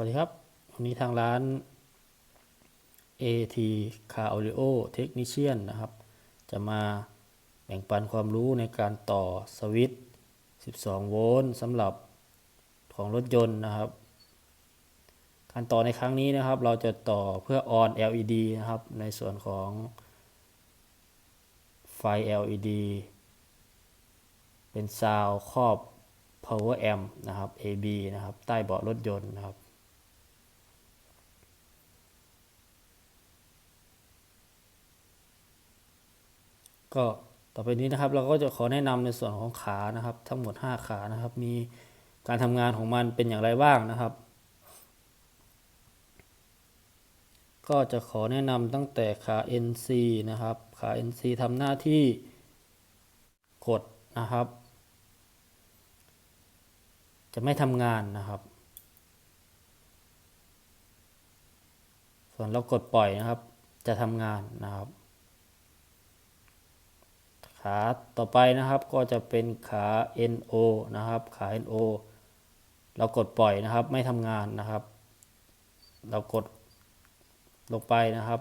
วัสดีครับ วันนี้ทางร้าน AT Car Audio Technician นะครับ จะมาแบ่งปันความรู้ในการต่อสวิตช์ 12 โวลต์สำหรับของรถยนต์นะครับ การต่อในครั้งนี้นะครับ เราจะต่อเพื่อ on LED นะครับ ในส่วนของไฟ LED เป็นซาวครอบ power amp นะครับ AB นะครับ ใต้เบาะรถยนต์นะครับ ก็ต่อไปนี้นะครับ เราก็จะขอแนะนำในส่วนของขานะครับ ทั้งหมด 5 ขานะครับ มีการทำงานของมันเป็นอย่างไรบ้างนะครับ ก็จะขอแนะนำตั้งแต่ขา NC นะครับ ขา NC ทำหน้าที่กดนะครับ จะไม่ทำงานนะครับ ส่วนเรากดปล่อยนะครับ จะทำงานนะครับ ขาต่อไปนะครับก็จะเป็นขา NO นะครับ ขา NO เรากดปล่อยนะครับไม่ทำงานนะครับ เรากดลงไปนะครับ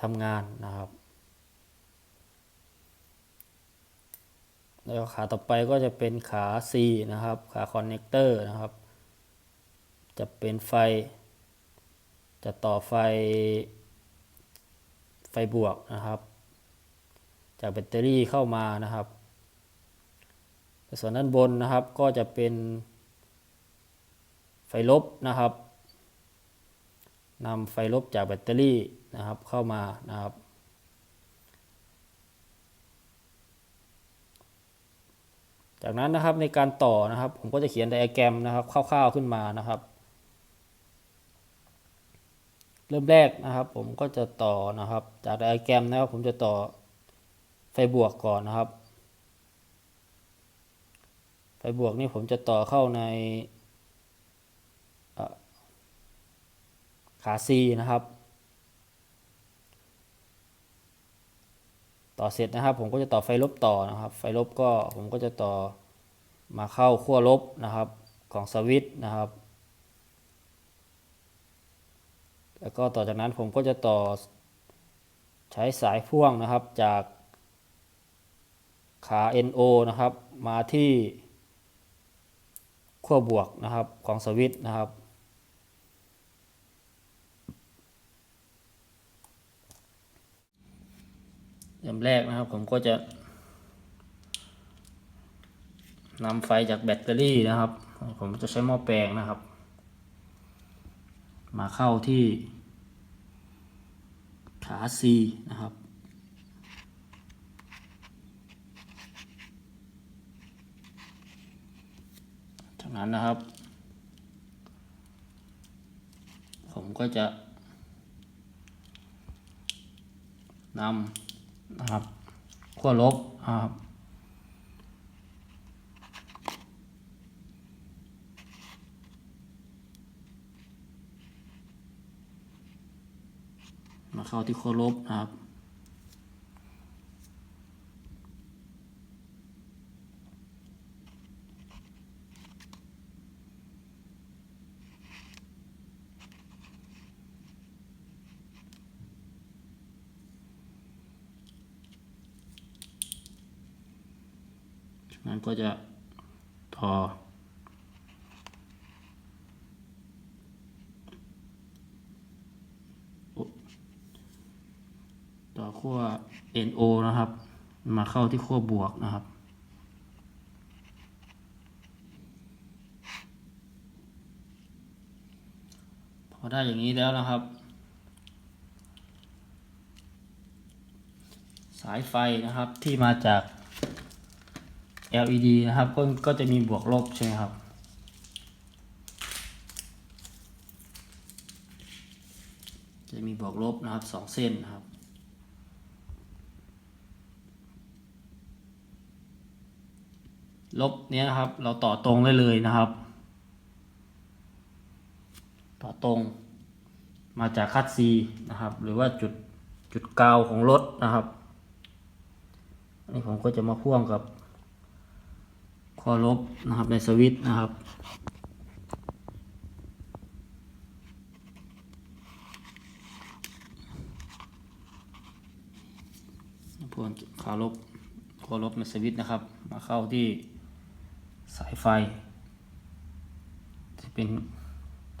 ทำงานนะครับ แล้วขาต่อไปก็จะเป็นขา C นะครับ ขาคอนเนคเตอร์นะครับ จะเป็นไฟ จะต่อไฟ ไฟบวกนะครับ จากแบตเตอรี่เข้ามานะครับ ส่วนด้านบนนะครับก็จะเป็นไฟลบนะครับนำไฟลบจากแบตเตอรี่นะครับเข้ามานะครับ จากนั้นนะครับในการต่อนะครับ ผมก็จะเขียนไดอะแกรมนะครับคร่าวๆขึ้นมานะครับ เริ่มแรกนะครับผมก็จะต่อนะครับ จากไดอะแกรมนะครับผมจะต่อ ไฟบวกก่อนนะครับ ไฟบวกนี่ผมจะต่อเข้าในขา C นะครับ ต่อเสร็จนะครับ ผมก็จะต่อไฟลบต่อนะครับ ไฟลบก็ผมก็จะต่อมาเข้าขั้วลบนะครับของสวิตช์นะครับ แล้วก็ต่อจากนั้นผมก็จะต่อใช้สายพ่วงนะครับจาก ขา NO นะครับมาที่ขั้วบวกนะครับของสวิตช์นะครับเริ่มแรกนะครับผมก็จะนำไฟจากแบตเตอรี่นะครับ ผมจะใช้หม้อแปลงนะครับ มาเข้าที่ขา C นะครับ จาก นั้นนะครับ ผมก็จะนำนะครับขั้วลบนะครับมาเข้าที่ขั้วลบนะครับ นั้นก็จะต่อต่อขั้ว NO นะครับ มาเข้าที่ขั้วบวกนะครับพอได้อย่างนี้แล้วนะครับ สายไฟนะครับที่มาจาก LED นะครับก็ก็จะมีบวกลบใช่ไหมครับ จะมีบวกลบนะครับสองเส้นนะครับ ลบเนี้ยครับ เราต่อตรงได้เลยนะครับ ต่อตรงมาจากคัดซีนะครับ หรือว่าจุดจุดกาวของรถนะครับอันนี้ผมก็จะมาพ่วงกับ ข้อลบนะครับในสวิตนะครับ พวนขาลบข้อลบในสวิตนะครับ มาเข้าที่สายไฟที่เป็น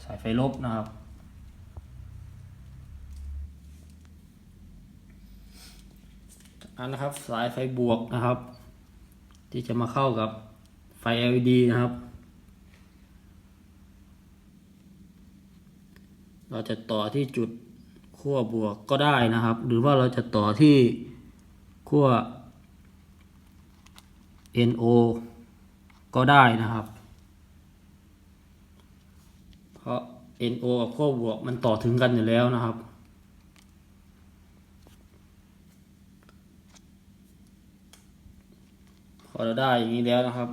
สายไฟลบนะครับอันนะครับสายไฟบวกนะครับ ที่จะมาเข้ากับ ไฟ LED นะครับ เราจะต่อที่จุดขั้วบวกก็ได้นะครับ หรือว่าเราจะต่อที่ขั้ว NO ก็ได้นะครับ เพราะ NO กับขั้วบวกมันต่อถึงกันอยู่แล้วนะครับพอเราได้อย่างนี้แล้วนะครับ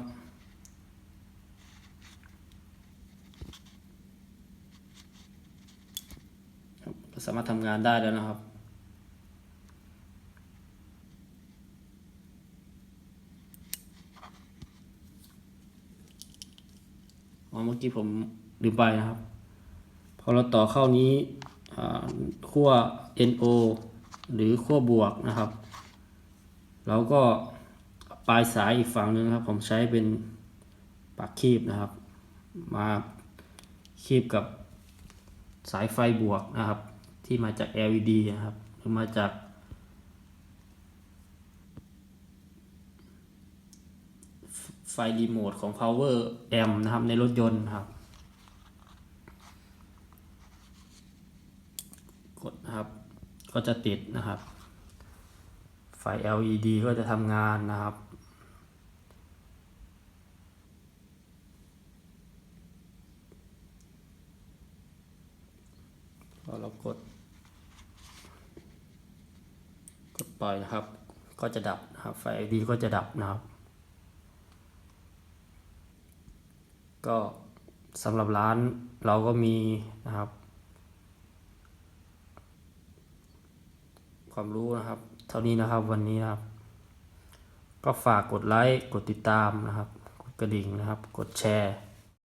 ก็ สามารถทำงานได้แล้วนะครับอ๋อเมื่อกี้ผมลืมไปนะครับ พอเราต่อเข้านี้ขั้ว NO หรือขั้วบวกนะครับเราก็ปลายสายอีกฝั่งหนึงนะครับ ผมใช้เป็นปากคีบนะครับ มาคีบกับสายไฟบวกนะครับ ที่มาจาก LED นะครับ หรือมาจากไฟรีโมทของ power amp นะครับ ในรถยนต์นะครับ กดนะครับ ก็จะติดนะครับ ไฟ LED ก็จะทำงานนะครับพอเรากด กด ปล่อยนะครับ ก็จะดับนะครับไฟ LED ก็จะดับนะครับ ก็สำหรับร้านเราก็มีนะครับ ความรู้นะครับ เท่านี้นะครับวันนี้นะครับ ก็ฝากกดไลค์กดติดตามนะครับ กดกระดิ่งนะครับ กดแชร์